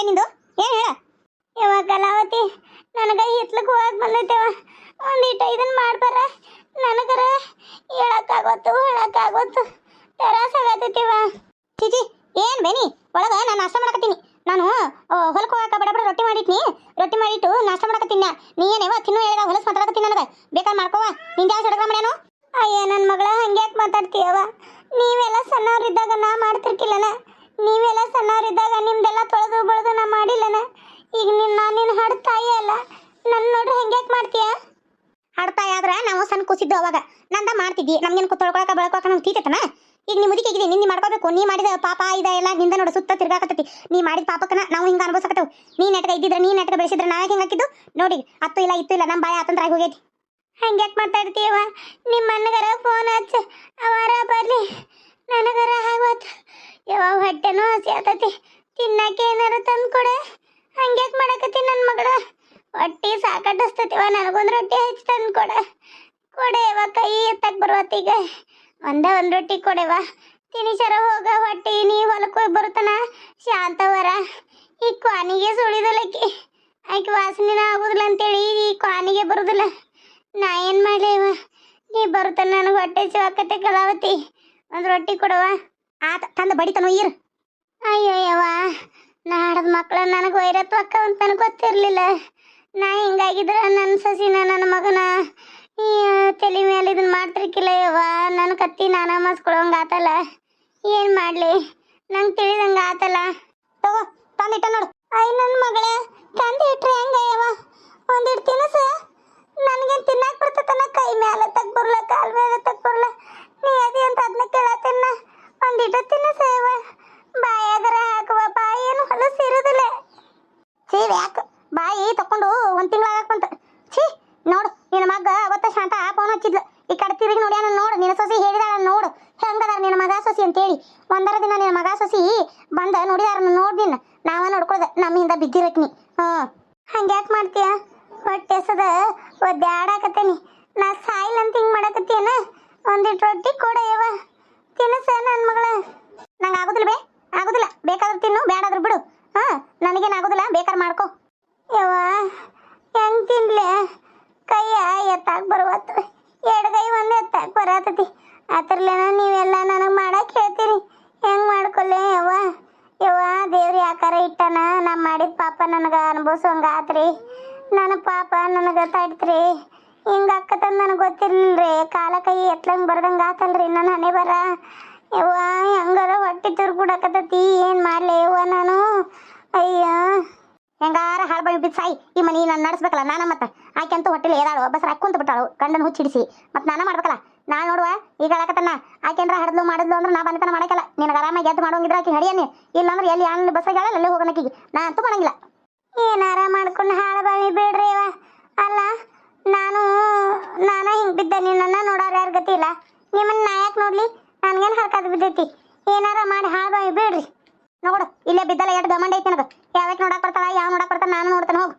ಬೇ ನಿಂದು? ಏನ್ ಹೇಳ. ಯವ್ವ ಕಲಾವತಿ ನನಗ ಹಿತ್ಲಕ್ ಹೋಗಕ್ ಬಂದೈತೆವ ಒಂದಿಟ್ಟು ಇದನ್ ಮಾಡ್ಬಾರ ನನಗರ ಹೇಳಕ್ಕಾಗೋತು ಹೇಳಕ್ಕಾಗೋತು ತರಾಸ ಆಗತ್ತೈತೆವ ಚಿಚಿ ಏನ್ ಬೇನಿ ಒಳಗ ನಾನು ನಾಷ್ಟ ಮಾಡಕತ್ತೀನಿ. ನಾನು ಹೊಲಕ್ ಹೋಗಕ ಬಡ ಬಡ ರೊಟ್ಟಿ ಮಾಡಿಟ್ನಿ. ರೊಟ್ಟಿ ಮಾಡಿಟ್ಟು ನಾಷ್ಟ ಮಾಡಕತ್ತೀನಿ ನೀ. ಏನೇವ ತಿನ್ನು ಹೇಳಿದ ಹೊಲಸ್ ಮಾತಾಡಕತ್ತೀನಿ ನನಗೆ? ಬೇಕಾದ್ರೆ ಮಾಡ್ಕೋವ? ನಿಂದ ಯಾವ ಸಡಗ ಮಾಡ್ಯಾನು? ಅಯ್ಯ ನನ್ನ ಮಗಳ ಹಂಗ್ಯಾಕ್ ಮಾತಾಡ್ತೀಯವ ನೀವೆಲ್ಲ ಸಣ್ಣವ್ರಿದ್ದಾಗ ನಾ ಮಾಡ್ತಿರ್ಕಿಲ್ಲನ? ನೀವೆಲ್ಲ ಸಣ್ಣವರಿದ್ದಾಗ ನಿಮ್ದೆಲ್ಲ ತೊಳೆದು ಬಳದು ನಾ ಮಾಡಿಲ್ಲನ? ಈಗ ನಿನ್ನ ನಾನು ನಿನ್ನ ಹಡ ತಾಯಿ ಅಲ್ಲ. ನನ್ನ ನೋಡ್ರಿ ಹೆಂಗ್ಯಾಕೆ ಮಾಡ್ತೀಯ? ತಾಯಿ ಆದ್ರೆ ನಾವು ಸಣ್ಣ ಕೂಸಿದ್ದು ಅವಾಗ. ನಂದ ಮಾಡ್ತಿದ್ದಿ. ನಮ್ಗೇನು ತೊಳ್ಕೊಳಕ ಬೆಳ್ಕೊಳಕ ನಮ್ಗೆ ತೀತೈತನ? ಈಗ ನೀ ಮುದಿಕಿಗಿದೆ ನಿನ್ನ ಮಾಡ್ಕೋಬೇಕು. ನೀ ಮಾಡಿದ ಪಾಪ ಇದ ಎಲ್ಲ ನಿಂದ ನೋಡು ಸುತ್ತ ತಿರ್ಗಾಕತ್ತೈತಿ ನೀ ಮಾಡಿದ ಪಾಪಕ್ಕನ ನಾವು ಹಿಂಗೆ ಅನುಭವಿಸಕತ್ತವು. ನೀ ನೆಟ್ಗ ಇದ್ದಿದ್ರೆ ನೀ ನೆಟ್ಗ ಬೆಳೆಸಿದ್ರೆ ನಾ ಹೆಂಗೆ ಹಾಕಿದ್ದು? ನೋಡಿ ಅತ್ತು ಇಲ್ಲ ಇತ್ತು ಇಲ್ಲ ನಮ್ಮ ಬಾಯ ಆತಂತ್ರ ಆಗಿ ಹೋಗೈತಿ. ಹಂಗ್ಯಾಕ್ ಮಾತಾಡ್ತೀಯವ ನಿಮ್ಮ ಅಣ್ಣಗರ ಫೋನ್ ಹಚ್ಚ. ಅವರ ಬರಲಿ. ನನಗರ ಆಗೋತ್ ಯಾವ ಹೊಟ್ಟೆನೂ ಹಸಿ ಆತತಿ. ತಿನ್ನಕ್ಕೆ ಏನಾರ ತಂದು ಕೊಡೆ. ಹಂಗ್ಯಾಕೆ ಮಾಡಕತ್ತಿ ನನ್ನ ಮಗಳ? ಹೊಟ್ಟಿ ಸಾಕಟ್ಟಿಸ್ತತಿವ ನನಗೊಂದು ರೊಟ್ಟಿ ಹೆಚ್ಚು ತಂದು ಕೊಡ. ಕೊಡೆ ಯವ್ವ, ಕೈ ಎತ್ತಕ್ಕೆ ಬರುವತ್ತೀಗ ಒಂದೇ ಒಂದು ರೊಟ್ಟಿ ಕೊಡೆವ ತಿನಿಸರ ಹೋಗ ಹೊಟ್ಟಿ. ನೀ ಹೊಲಕ್ಕೆ ಬರುತ್ತನ? ಶಾಂತವರ ಈ ಕ್ವಾನಿಗೆ ಸುಳಿದಲಕ್ಕಿ ಆಕೆ. ವಾಸನೆನ ಆಗುದಿಲ್ಲ ಅಂತೇಳಿ ಈ ಕ್ವಾನಿಗೆ ಬರುದಿಲ್ಲ. ನಾ ಏನು ಮಾಡಲಿ ನೀ ಬರುತ್ತಾನ, ನನಗೆ ಹೊಟ್ಟೆ ಚಿವಾಕತೆ ಕಲಾವತಿ ಒಂದು ರೊಟ್ಟಿ ಕೊಡವ ಆತ ತಂದ ಬಡಿತನು ಇರ್. ಅಯ್ಯೋ ಯವ್ವ ನಾಡದ ಮಕ್ಕಳು ನನಗೆ ವೈರತ್ವ ಅಂತ ನನಗೆ ಗೊತ್ತಿರಲಿಲ್ಲ. ನಾ ಹಿಂಗಾಗಿದ್ರ ನನ್ನ ಸಸಿನ ನನ್ನ ಮಗನ ಈ ತಲೆ ಮೇಲೆ ಇದನ್ನ ಮಾಡ್ತಿರ್ಕಿಲ್ಲ ಯವ್ವ ನನ್ನ ಕತ್ತಿ ನಾನ ಮಸ್ಕೊಳಂಗ ಆತಲ್ಲ. ಏನು ಮಾಡಲಿ? ನಂಗೆ ತಿಳಿದಂಗ ಆತಲ್ಲ. ತಗೋ ತಂದಿಟ್ಟ ನೋಡು. ಅಯ್ಯ ನನ್ನ ಮಗಳ ತಂದು ಇಟ್ರೆ ಹೆಂಗ ಯವ್ವ ಒಂದಿಟ್ಟು ತಿನಸ. ನನಗೆ ತಿನ್ನಕ್ ಬರ್ತತನ? ಕೈ ಮೇಲೆ ತಗ್ ಬರ್ಲ ಕಾಲ್ ಮೇಲೆ ತಗ್ ಬರ್ಲ ನೀ ಅದಿ ಅಂತ ಅದನ್ನ ಕೇಳತ್ತೇನ? ಒಂದಿಟ್ಟು ತಿನ್ನಸೇವ ಬಾಯಾಗರ ಹಾಕುವ ಬಾಯಿ ಏನು ಹೊಲಸು ಇರುದಿಲ್ಲ. ಛೀ ಯಾಕ ಬಾಯಿ ತಕೊಂಡು ಒಂದ್ ತಿಂಗಳ ಬಂತ. ಛೀ, ನೋಡು, ನಿನ್ನ ಮಗ ಅವತ್ತ ಶಾಂತ ಫೋನ್ ಹಚ್ಚಿದ್ಲು. ಈ ಕಡೆ ತಿರುಗಿ ನೋಡ್ಯಾನ ನೋಡು, ನಿನ್ನ ಸೊಸಿ ಹೇಳಿದಾಳ ನೋಡು. ಹೆಂಗದಾರ ನಿನ್ನ ಮಗ ಸೊಸಿ ಅಂತೇಳಿ. ಒಂದರ ದಿನ ನಿನ್ನ ಮಗ ಸೊಸಿ ಬಂದ ನೋಡಿದಾರ ನೋಡ್ದಿನ ನಾವ ನೋಡ್ಕೊಳ್ದ ನಮ್ಮ ಹಿಂದ ಬಿದ್ದಿರಕ್ನಿ ಹ್ಮ್ ಹಂಗ್ಯಾಕ್ ಮಾಡ್ತೀಯ? ಹೊಟ್ಟೆ ಎಸದ ಒದ್ದಾಡಕತ್ತೇನಿ. ನಾ ಸಾಯಿಲ್ ಅಂತ ಹಿಂಗ್ ಮಾಡಕತ್ತೀಯನ? ಒಂದಿಟ್ಟು ರೊಟ್ಟಿ ಕೊಡ ತಿನಸ ನನ್ನ ಮಗಳ. ನಂಗೆ ಆಗುದಿಲ್ಲ ಬೇ, ಆಗುದಿಲ್ಲ. ಬೇಕಾದ್ರೆ ತಿನ್ನು ಬೇಡಾದ್ರೂ ಬಿಡು. ಹಾ, ನನಗೇನು ಆಗುದಿಲ್ಲ, ಬೇಕಾದ್ರೆ ಮಾಡ್ಕೋ. ಯವ್ವ, ಹೆಂಗ್ ತಿನ್ಲೆ? ಕೈಯ ಎತ್ತಾಕ್ ಬರುವತ್ತು. ಎಡಗೈ ಒಂದು ಎತ್ತಾಕ್ ಬರತತಿ ಅದ್ರಲ್ಲೇನ ನೀವೆಲ್ಲ ನನಗೆ ಮಾಡಕ್ ಹೇಳ್ತೀರಿ ಹೆಂಗ್ ಮಾಡ್ಕೊಲ್ಲೆ ಯವ್ವ ಯವ್ವ ದೇವ್ರ ಯಾಕಾರ ಇಟ್ಟನ ನಾ ಮಾಡಿದ ಪಾಪ ನನಗೆ ಅನುಭವಿಸೋಂಗ ಆತ್ರಿ ನನ್ನ ಪಾಪ ನನಗೆ ತಡ್ತ್ರಿ ಅಕ್ಕತಂದು ನನಗೆ ಗೊತ್ತಿರ್ಲಿಲ್ರಿ ಕಾಲ ಕೈ ಎತ್ಲಂಗ್ ಬರ್ದಂಗ ಆತಲ್ರಿ ನನ್ನ ಹಣೆ ಬರ. ಯವ್ವ, ಹೆಂಗಾರ ಹೊಟ್ಟೆ ತುರ್ಬಿಡಕತ್ತತಿ ಏನು ಮಾಡಲಿ ಯವ್ವ ನಾನು? ಅಯ್ಯೋ. ಹೆಂಗಾರ ಹಾಳು ಬಳಿ ಬಿದ್ದು ಸಾಯಿ, ಈ ಮನಿ ನಾನು ನಡೆಸ್ಬೇಕಲ್ಲ, ನಾನು ಮತ್ತೆ. ಆಕೆ ಅಂತೂ ಹೊಟ್ಟೆಲಿ ಏದಾಳು ಬಸ್ ಹಾಕೊಂತ ಬಿಟ್ಟಾಳು, ಗಂಡನ ಹುಚ್ಚಿಡಿಸಿ ಮತ್ತೆ ನಾನು ಮಾಡ್ಬೇಕಲ್ಲ? ನಾನು ನೋಡುವ, ಈಗ ಹೇಳಕತ್ತನ್ನ ಆಕೆಂದ್ರ ಹಡದ್ಲು ಮಾಡಿದ್ಲು ಅಂದ್ರೆ ನಾ ಬಂದತನ ಮಾಡಕ್ಕಲ್ಲ. ನಿನಗೆ ಆರಾಮಾಗಿ ಎದ್ದು ಮಾಡೋಂಗಿದ್ರೆ ಆಕೆ ಹಡಿಯನ್ನಿ ಇಲ್ಲಾಂದ್ರೆ ಎಲ್ಲಿ ಯಾನ್ ಬಸ್ ಹೇಳಲ್ಲ, ಅಲ್ಲಿ ಹೋಗೋಣಕ್ಕಿಗೆ ನಾ ಅಂತೂ ಮಾಡಂಗಿಲ್ಲ. ಏನಾರ ಮಾಡ್ಕೊಂಡು ಹಾಳು ಬಳಿ ಬಿಡ್ರಿ ಅಲ್ಲ ನಾನು, ನಾನ ಹಿಂಗ್ ಬಿದ್ದೆ. ನಿನ್ನ ನೋಡೋರು ಯಾರ ಗತಿ ಇಲ್ಲ? ನಿಮ್ಮನ್ನ ನಾ ಯಾಕೆ ನೋಡ್ಲಿ? ನನ್ಗೇನ್ ಹರ್ಕದ್ ಬಿದ್ದೈತಿ. ಏನಾರ ಮಾಡಿ ಹಾಳು ಬಾವಿ ಬಿಡ್ರಿ. ನೋಡು, ಇಲ್ಲೇ ಬಿದ್ದಲ್ಲ, ಎಷ್ಟು ಗಮಂಡ ಐತಿ ನನಗೆ ಯಾವ ನೋಡಕ್ ಬರ್ತಾಳ ಯಾವ ನೋಡಕ್ ಬರ್ತಾ ನಾನು ನೋಡ್ತೇನೆ, ಹೋಗು.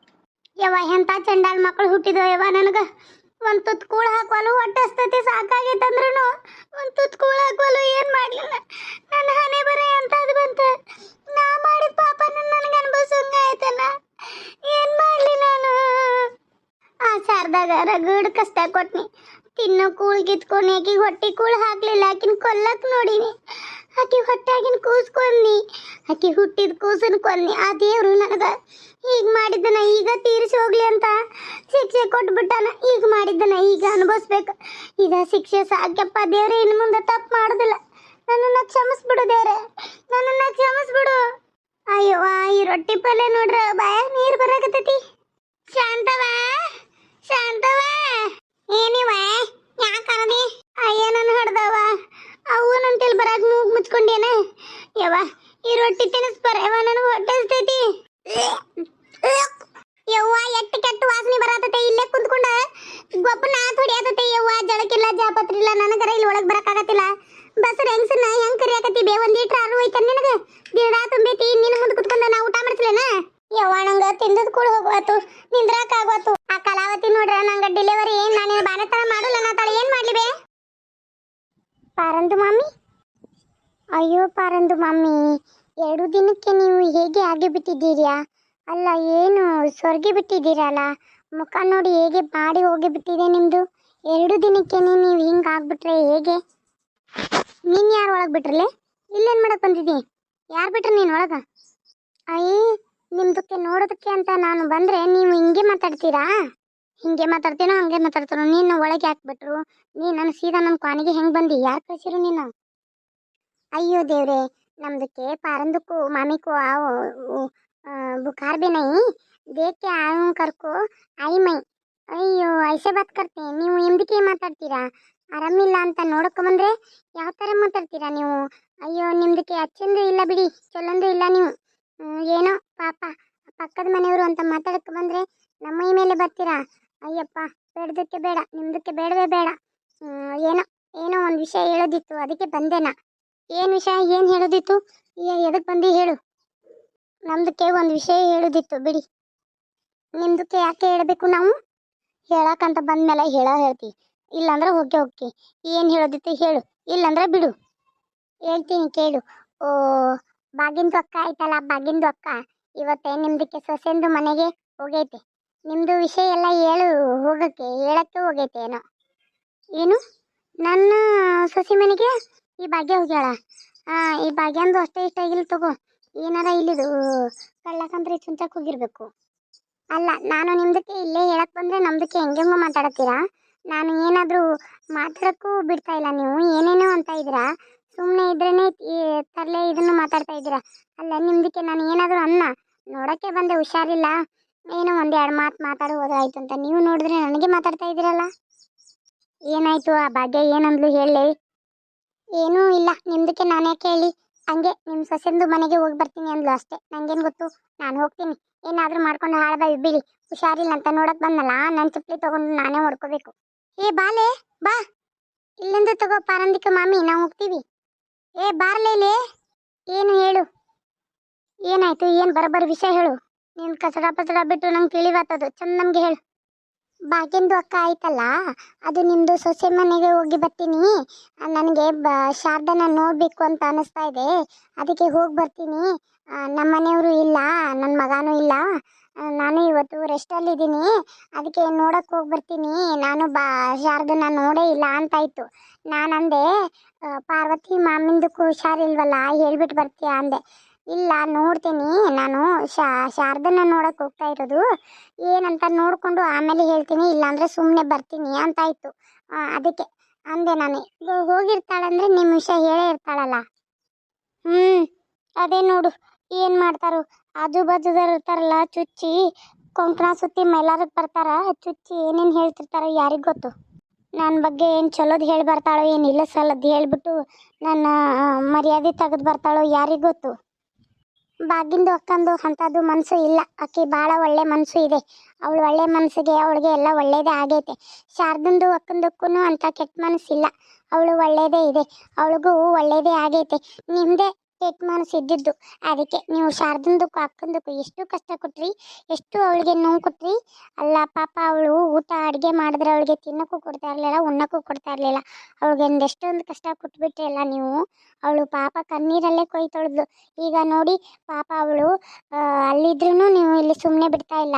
ಯವ್ವ, ಎಂತ ಚಂಡಾಳ ಮಕ್ಕಳು ಹುಟ್ಟಿದೋ ಯವ್ವ ನನಗ? ಒಂದ್ ತುತ್ ಕೂಳ್ ಹಾಕುವಲು ಹೊಟ್ಟೆ ಹಸ್ತೈತಿ ಸಾಕಾಗೈತಂದ್ರೂ ಒಂದ್ ತುತ್ ಕೂಳ್ ಹಾಕುವಲು ಏನ್ ಮಾಡ್ಲಿಲ್ಲ ನನ್ನ ಹಣೆ ಬರ ಎಂತದ್ ಬಂತ? ನಾ ಮಾಡಿದ ಪಾಪ ನನಗೆ ಅನ್ಭವಿಸಂಗ ಸಾರ್ದಾಗ ರಗಡ್ ಕಷ್ಟ ಕೊಟ್ನಿ. ತಿನ್ನೋ, ಕೂಳ್ ಕಿತ್ಕೊಂಡು ಆಕೆ ಹೊಟ್ಟೆ ಕೂಳು ಹಾಕ್ಲಿಲ್ಲ. ಆಕಿನ ಕೊಲ್ಲಕ್ ನೋಡಿನಿ. ಆಕಿ ಹೊಟ್ಟಾಗಿನ ಕೂಸ್ಕೊಂಡಿ ಆಕಿ ಹುಟ್ಟಿದ ಕೂಸನ್ ಕೊಂದ್ನಿ ಆ ದೇವ್ರು ನನಗ ಈಗ ಮಾಡಿದ್ದನ ಈಗ ತೀರಿಸಿ ಹೋಗ್ಲಿ ಅಂತ ಶಿಕ್ಷೆ ಕೊಟ್ಬಿಟ್ಟಾನ. ಈಗ ಮಾಡಿದ್ದನ ಈಗ ಅನುಭವಿಸ್ಬೇಕು. ಈಗ ಶಿಕ್ಷೆ ಸಾಕ್ಯಪ್ಪ ದೇವ್ರೆ ಇನ್ನು ಮುಂದೆ ತಪ್ಪು ಮಾಡುದಿಲ್ಲ. ನನ್ನನ್ನ ಕ್ಷಮಿಸ್ಬಿಡು ದೇವ್ರೆ. ನನ್ನನ್ನ ಕ್ಷಮಿಸ್ಬಿಡು. ಅಯ್ಯೋ ಈ ರೊಟ್ಟಿ ಪಲ್ಯ ನೋಡ್ರ ಬಾಯ ನೀರು ಬರಾಕತ್ತೈತಿ. ಶಾಂತವ? ಶಾಂತವ ಏನಿವ ಯಾಕರದಿ ಅಯ್ಯ, ನನ್ನ ಹಡ್ದವ ಅವು ನಂತೇಳಿ ಬರಾಕ್ ಮೂಗ್ ಮುಚ್ಕೊಂಡೇನ? ಯವ್ವ, ಈ ರೊಟ್ಟಿ ತಿನ್ನಿಸ್ಬರ ಯವ್ವ, ನನಗೆ ಹೊಟ್ಟೆ ಹಸ್ದೈತಿ ಯವ್ವ, ಎಟ್ಟು ಕೆಟ್ಟ ವಾಸನೆ ಬರತತೆ. ಇಲ್ಲೇ ಕುಂತ್ಕೊಂಡ ಗೊಬ್ಬ ನಾತ್ ಹೊಡಿಯತತೆ. ಯವ್ವ, ಜಳಕಿಲ್ಲ, ಜಾಪತ್ರಿಲ್ಲ, ನನಗರ ಇಲ್ಲಿ ಒಳಗೆ ಬರಕಾಗತ್ತಿಲ್ಲ ಬಸರ ಹೆಂಗ್ಸನ್ನ ಹೆಂಗ್ ಕರಿಯಾಕತ್ತಿ ಬೇ? ಒಂದ್ ಲೀಟ್ರ್ ಅರು ಐತ ನಿನಗೆ? ದಿನ ತುಂಬೈತಿ ನಿನ್ನ ಮುಂದೆ ಕುತ್ಕೊಂಡ ನಾ ಊಟ ಮಾಡ್ತಿಲ್ಲೇನ ಯವ್ವ, ನಂಗ ತಿಂದದ್ ಕೂಡ ಹೋಗ್ವಾತು, ನಿಂದ್ರಾಕ ಆಗ್ವಾತು. ಆ ಕಲಾವತಿ ನೋಡ್ರ, ನಂಗ ಡೆಲಿವರಿ ನಾನು ನಾನು ತರ ಮಾಡಲ್ಲ, ನಾ ತಾಳ ಏನು ಮಾಡ್ಲಿ ಬೇ? ಪಾರಂದು ಮಮ್ಮಿ ಅಯ್ಯೋ ಪಾರಂದು ಮಮ್ಮಿ ಎರಡು ದಿನಕ್ಕೆ ನೀವು ಹೇಗೆ ಆಗಿ ಬಿಟ್ಟಿದ್ದೀರಾ? ಅಲ್ಲ, ಏನು, ಸ್ವರ್ಗಿ ಬಿಟ್ಟಿದ್ದೀರಲ್ಲ? ಮುಖ ನೋಡಿ ಹೇಗೆ ಮಾಡಿ ಹೋಗಿ ಬಿಟ್ಟಿದೆ ನಿಮ್ಮದು ಎರಡು ದಿನಕ್ಕೆ ನೀವು ಹಿಂಗೆ ಆಗ್ಬಿಟ್ರೆ ಹೇಗೆ? ನೀನು ಯಾರು ಒಳಗೆ ಬಿಟ್ರಲೆ? ಇಲ್ಲೇನು ಮಾಡಕ್ಕೆ ಬಂದಿದ್ದಿ ಯಾರು ಬಿಟ್ರೆ ನೀನು ಒಳಗೆ? ಅಯ್ಯ, ನಿಮ್ದಕ್ಕೆ ನೋಡೋದಕ್ಕೆ ಅಂತ ನಾನು ಬಂದರೆ ನೀವು ಹಿಂಗೆ ಮಾತಾಡ್ತೀರಾ? ಹಿಂಗೆ ಮಾತಾಡ್ತೀನೋ, ಹಂಗೆ ಮಾತಾಡ್ತಾರೋ ನೀನು ಒಳಗೆ ಹಾಕ್ಬಿಟ್ರು ನೀ ನನ್ನ ಸೀದಾ ನನ್ನ ಕಾನಿಗೆ ಹೆಂಗೆ ಬಂದಿ? ಯಾರು ಕಳಿಸಿರು ನೀನು? ಅಯ್ಯೋ ದೇವ್ರೆ ನಮ್ದಕ್ಕೆ ಪಾರಂದಕ್ಕೂ ಮಾಮಿಕು ಆವು ಬುಖಾರ್ ಬಿ ನೈ ಬೇಕೆ ಕರ್ಕು ಕರ್ಕೋ ಐ ಮೈ. ಅಯ್ಯೋ ಐಸೆ ಬಾತ್ ಕರ್ತೆ, ನೀವು ಎಂದಕ್ಕೆ ಮಾತಾಡ್ತೀರಾ? ಆರಾಮಿಲ್ಲ ಅಂತ ನೋಡಕ್ಕೆ ಬಂದರೆ ಯಾವ ಥರ ಮಾತಾಡ್ತೀರಾ ನೀವು? ಅಯ್ಯೋ, ನಿಮ್ದಕ್ಕೆ ಅಚ್ಚಂದು ಇಲ್ಲ ಬಿಡಿ ಚಲೊಂದು ಇಲ್ಲ ನೀವು. ಏನೋ ಪಾಪ, ಪಕ್ಕದ ಮನೆಯವರು ಅಂತ ಮಾತಾಡಕ್ಕೆ ಬಂದರೆ ನಮ್ಮ ಮೇಲೆ ಬರ್ತೀರಾ? ಅಯ್ಯಪ್ಪ, ಬೇಡದಕ್ಕೆ ಬೇಡ, ನಿಮ್ದಕ್ಕೆ ಬೇಡವೇ ಬೇಡ. ಏನೋ ಏನೋ ಒಂದು ವಿಷಯ ಹೇಳೋದಿತ್ತು, ಅದಕ್ಕೆ ಬಂದೆನಾ? ಏನು ವಿಷಯ, ಏನು ಹೇಳೋದಿತ್ತು? ಎದಕ್ಕೆ ಬಂದು ಹೇಳು. ನಮ್ದಕ್ಕೆ ಒಂದು ವಿಷಯ ಹೇಳೋದಿತ್ತು, ಬಿಡಿ. ನಿಮ್ದಕ್ಕೆ ಯಾಕೆ ಹೇಳಬೇಕು ನಾವು? ಹೇಳಕ್ಕಂತ ಬಂದಮೇಲೆ ಹೇಳ ಹೇಳ್ತಿ. ಇಲ್ಲಾಂದ್ರೆ ಹೋಗಿ ಹೋಗಿ ಏನು ಹೇಳೋದಿತ್ತು ಹೇಳು. ಇಲ್ಲಾಂದ್ರೆ ಬಿಡು. ಹೇಳ್ತೀನಿ, ಕೇಳು. ಓ, ಬಾಗಿಂದು ಅಕ್ಕ ಆಯ್ತಲ್ಲ, ಬಾಗಿಂದು ಅಕ್ಕ. ಇವತ್ತೇ ನಿಮ್ದಕ್ಕೆ ಸೊಸೆಂದು ಮನೆಗೆ ಹೋಗೈತೆ. ನಿಮ್ದು ವಿಷಯ ಎಲ್ಲ ಹೇಳು, ಹೋಗಕ್ಕೆ, ಹೇಳಕ್ಕೆ ಹೋಗೈತೇನೋ ಏನು. ನನ್ನ ಸೊಸೆ ಮನೆಗೆ ಈ ಭಾಗ್ಯ ಹೋಗ್ಯಾಳ. ಈ ಭಾಗ್ಯಂದು ಅಷ್ಟೇ ಇಷ್ಟ ಆಗಿಲ್ಲ ತಗೋ. ಏನಾರ ಇಲ್ಲಿದು ಕಳ್ಳಕಂದ್ರೆ ಚುಂಚಕ್ಕೆ ಹೋಗಿರ್ಬೇಕು. ಅಲ್ಲ, ನಾನು ನಿಮ್ದಕ್ಕೆ ಇಲ್ಲೇ ಹೇಳಕ್ ಬಂದ್ರೆ ನಮ್ದಕ್ಕೆ ಹೆಂಗೆಂಗೋ ಮಾತಾಡತ್ತೀರಾ? ನಾನು ಏನಾದರೂ ಮಾತಾಡೋಕ್ಕೂ ಬಿಡ್ತಾ ಇಲ್ಲ ನೀವು. ಏನೇನೋ ಅಂತ ಇದ್ದೀರಾ? ಸುಮ್ಮನೆ ಇದ್ರೇನೆ ಈ ತರಲೆ ಇದನ್ನು ಮಾತಾಡ್ತಾ ಇದ್ದೀರಾ? ಅಲ್ಲ, ನಿಮ್ದಕ್ಕೆ ನಾನು ಏನಾದರೂ ಅನ್ನ ನೋಡಕ್ಕೆ ಬಂದೆ ಹುಷಾರಿಲ್ಲ. ಏನೋ ಒಂದೆರಡು ಎರಡು ಮಾತು ಮಾತಾಡಿ ಹೋದಾಯ್ತು ಅಂತ. ನೀವು ನೋಡಿದ್ರೆ ನನಗೆ ಮಾತಾಡ್ತಾ ಇದ್ದೀರಲ್ಲ? ಏನಾಯ್ತು ಆ ಭಾಗ್ಯ? ಏನಂದ್ಲು ಹೇಳಿ. ಏನೂ ಇಲ್ಲ. ನಿಮ್ದಕ್ಕೆ ನಾನು ಯಾಕೆ ಹೇಳಿ ಹಂಗೆ ನಿಮ್ಮ ಸೊಸೆಂದು ಮನೆಗೆ ಹೋಗಿ ಬರ್ತೀನಿ ಅಂದ್ಲು ಅಷ್ಟೇ. ನಂಗೇನು ಗೊತ್ತು? ನಾನು ಹೋಗ್ತೀನಿ. ಏನಾದರೂ ಮಾಡ್ಕೊಂಡು ಹಾಳ್ಬಾ ಬಿಡಿ ಹುಷಾರಿಲ್ಲ ಅಂತ ನೋಡಕ್ಕೆ ಬಂದಲ್ಲ ನನ್ನ ಚಪ್ಪಲಿ ತಗೊಂಡು ನಾನೇ ಹೊಡ್ಕೋಬೇಕು. ಏ ಬಾಲೆ, ಬಾ. ಇಲ್ಲಿಂದ ತಗೋ ಪಾರಂದಿಕ ಮಾಮಿ, ನಾವು ಹೋಗ್ತೀವಿ. ಏ ಬಾರ್ಲೇ ಇಲ್ಲಿ. ಏನು ಹೇಳು? ಏನಾಯ್ತು? ಏನು ಬರಬರ ವಿಷಯ ಹೇಳು. ನೀನು ಕಸಡ ಪಸಡ ಬಿಟ್ಟು ನಂಗೆ ತಿಳಿಬಾತದು ಚಂದ ನಮ್ಗೆ ಹೇಳು. ಬಾಗಿಂದು ಅಕ್ಕ ಆಯ್ತಲ್ಲ, ಅದು ನಿಮ್ಮದು ಸೊಸೆ ಮನೆಗೆ ಹೋಗಿ ಬರ್ತೀನಿ. ನನಗೆ ಬ, ಶಾರದನ ನೋಡಬೇಕು ಅಂತ ಅನಿಸ್ತಾ ಇದೆ. ಅದಕ್ಕೆ ಹೋಗಿ ಬರ್ತೀನಿ. ನಮ್ಮ ಮನೆಯವರು ಇಲ್ಲ ನನ್ನ ಮಗನೂ ಇಲ್ಲ. ನಾನು ಇವತ್ತು ರೆಸ್ಟಲ್ಲಿದ್ದೀನಿ ಅದಕ್ಕೆ ನೋಡಕ್ಕೆ ಹೋಗಿ ಬರ್ತೀನಿ. ನಾನು ಬಾ, ಶಾರದನ ನೋಡೇ ಇಲ್ಲ ಅಂತಾಯ್ತು. ನಾನು ಅಂದೆ ಪಾರ್ವತಿ ಮಾಮಿಂದಕ್ಕೂ ಹುಷಾರಿಲ್ವಲ್ಲ ಹೇಳ್ಬಿಟ್ಟು ಬರ್ತೀಯ ಅಂದೆ. ಇಲ್ಲ, ನೋಡ್ತೀನಿ. ನಾನು ಶಾ, ಶಾರದನ್ನ ನೋಡಕ್ಕೆ ಹೋಗ್ತಾ ಇರೋದು. ಏನಂತ ನೋಡಿಕೊಂಡು ಆಮೇಲೆ ಹೇಳ್ತೀನಿ, ಇಲ್ಲಾಂದರೆ ಸುಮ್ಮನೆ ಬರ್ತೀನಿ ಅಂತಾಯಿತು. ಅದಕ್ಕೆ ಅಂದೆ ನಾನು. ಹೋಗಿರ್ತಾಳಂದ್ರೆ ನಿಮ್ಮ ವಿಷಯ ಹೇಳೇ ಇರ್ತಾಳಲ್ಲ. ಹ್ಞೂ ಅದೇ ನೋಡು. ಏನು ಮಾಡ್ತಾರೋ? ಆಜು ಬಾಜುದವ್ರು ಇರ್ತಾರಲ್ಲ, ಚುಚ್ಚಿ. ಕೊಂಕಣ ಸುತ್ತಿ ಮೈಲಾರಕ್ಕೆ ಬರ್ತಾರ. ಚುಚ್ಚಿ ಏನೇನು ಹೇಳ್ತಿರ್ತಾರೋ ಯಾರಿಗೆ ಗೊತ್ತು? ನನ್ನ ಬಗ್ಗೆ ಏನು ಚಲೋದು ಹೇಳಿ ಬರ್ತಾಳೋ ಏನು ಇಲ್ಲ ಸಲದ್ದು ಹೇಳ್ಬಿಟ್ಟು ನನ್ನ ಮರ್ಯಾದೆ ತೆಗೆದು ಬರ್ತಾಳೋ ಯಾರಿಗೆ ಗೊತ್ತು? ಬಾಗಿಂದು ಅಕ್ಕಂದು ಅಂಥದ್ದು ಮನಸ್ಸು ಇಲ್ಲ. ಅಕ್ಕಿ ಭಾಳ ಒಳ್ಳೆ ಮನಸ್ಸು ಇದೆ. ಅವಳು ಒಳ್ಳೆ ಮನಸ್ಸಿಗೆ ಅವಳಿಗೆ ಎಲ್ಲ ಒಳ್ಳೇದೇ ಆಗೈತೆ. ಶಾರದಂದು ಅಕ್ಕಂದಕ್ಕೂ ಅಂಥ ಕೆಟ್ಟ ಮನಸ್ಸಿಲ್ಲ. ಅವಳು ಒಳ್ಳೇದೇ ಇದೆ. ಅವಳಿಗೂ ಒಳ್ಳೇದೇ ಆಗೈತೆ. ನಿಮ್ಮದೇ ಕೆಟ್ಟ ಮನಸ್ಸು ಅದಕ್ಕೆ ನೀವು ಶಾರದಂದಕ್ಕೂ ಅಕ್ಕಂದಕ್ಕೂ ಎಷ್ಟು ಕಷ್ಟ ಕೊಟ್ರಿ, ಎಷ್ಟು ಅವಳಿಗೆ ನೋವು ಕೊಟ್ರಿ. ಅಲ್ಲ ಪಾಪ ಅವಳು ಊಟ ಅಡುಗೆ ಮಾಡಿದ್ರೆ ಅವಳಿಗೆ ತಿನ್ನೋಕ್ಕೂ ಕೊಡ್ತಾ ಇರಲಿಲ್ಲ, ಉಣ್ಣಕ್ಕೂ ಕೊಡ್ತಾ ಇರಲಿಲ್ಲ. ಅವಳಿಗೆ ಒಂದೆಷ್ಟೊಂದು ಕಷ್ಟ ಕೊಟ್ಬಿಟ್ರಿ ನೀವು? ಅವಳು ಪಾಪ ಕಣ್ಣೀರಲ್ಲೇ ಕೊಯ್ ತೊಳೆದ್ಲು. ಈಗ ನೋಡಿ ಪಾಪ ಅವಳು ಅಲ್ಲಿದ್ರೂ ನೀವು ಇಲ್ಲಿ ಸುಮ್ಮನೆ ಬಿಡ್ತಾ ಇಲ್ಲ.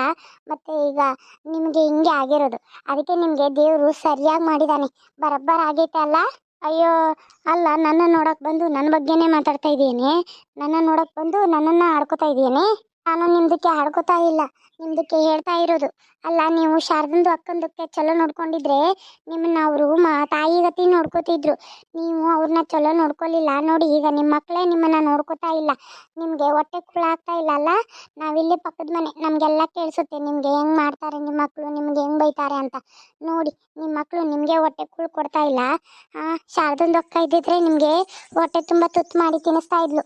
ಮತ್ತು ಈಗ ನಿಮಗೆ ಹಿಂಗೆ ಆಗಿರೋದು. ಅದಕ್ಕೆ ನಿಮಗೆ ದೇವರು ಸರಿಯಾಗಿ ಮಾಡಿದ್ದಾನೆ ಬರಬ್ಬರ್ ಆಗೈತೆ ಅಲ್ಲ? ಅಯ್ಯೋ, ಅಲ್ಲ, ನನ್ನ ನೋಡಕ್ ಬಂದು ನನ್ನ ಬಗ್ಗೆನೇ ಮಾತಾಡ್ತಾ ಇದ್ದೀನಿ. ನನ್ನ ನೋಡಕ್ ಬಂದು ನನ್ನನ್ನು ಆಡ್ಕೋತಾ ಇದೀನಿ ನಾನು ನಿಮ್ದಕ್ಕೆ ಹಾಡ್ಕೋತಾ ಇಲ್ಲ. ನಿಮ್ದಕ್ಕೆ ಹೇಳ್ತಾ ಇರೋದು. ಅಲ್ಲ, ನೀವು ಶಾರದಂದು ಅಕ್ಕಂದಕ್ಕೆ ಚಲೋ ನೋಡ್ಕೊಂಡಿದ್ರೆ ನಿಮ್ಮನ್ನ ಅವರು ಮಾ, ತಾಯಿ ಗತಿ ನೋಡ್ಕೋತಿದ್ರು. ನೀವು ಅವ್ರನ್ನ ಚಲೋ ನೋಡ್ಕೊಳ್ಳಿಲ್ಲ ನೋಡಿ, ಈಗ ನಿಮ್ಮ ಮಕ್ಕಳೇ ನಿಮ್ಮನ್ನ ನೋಡ್ಕೋತಾ ಇಲ್ಲ. ನಿಮಗೆ ಹೊಟ್ಟೆ ಕುಳ ಆಗ್ತಾ ಇಲ್ಲ ಅಲ್ಲ? ನಾವಿಲ್ಲೇ ಪಕ್ಕದ ಮನೆ. ನಮಗೆಲ್ಲ ಕೇಳಿಸುತ್ತೆ. ನಿಮಗೆ ಹೆಂಗೆ ಮಾಡ್ತಾರೆ ನಿಮ್ಮ ಮಕ್ಕಳು ನಿಮ್ಗೆ ಹೆಂಗೆ ಬೈತಾರೆ ಅಂತ. ನೋಡಿ ನಿಮ್ಮ ಮಕ್ಕಳು ನಿಮಗೆ ಹೊಟ್ಟೆ ಕುಳ್ ಕೊಡ್ತಾ ಇಲ್ಲ. ಶಾರದಂದು ಅಕ್ಕ ಇದ್ದಿದ್ರೆ ನಿಮಗೆ ಹೊಟ್ಟೆ ತುಂಬ ತುತ್ತು ಮಾಡಿ ತಿನ್ನಿಸ್ತಾ ಇದ್ಲು.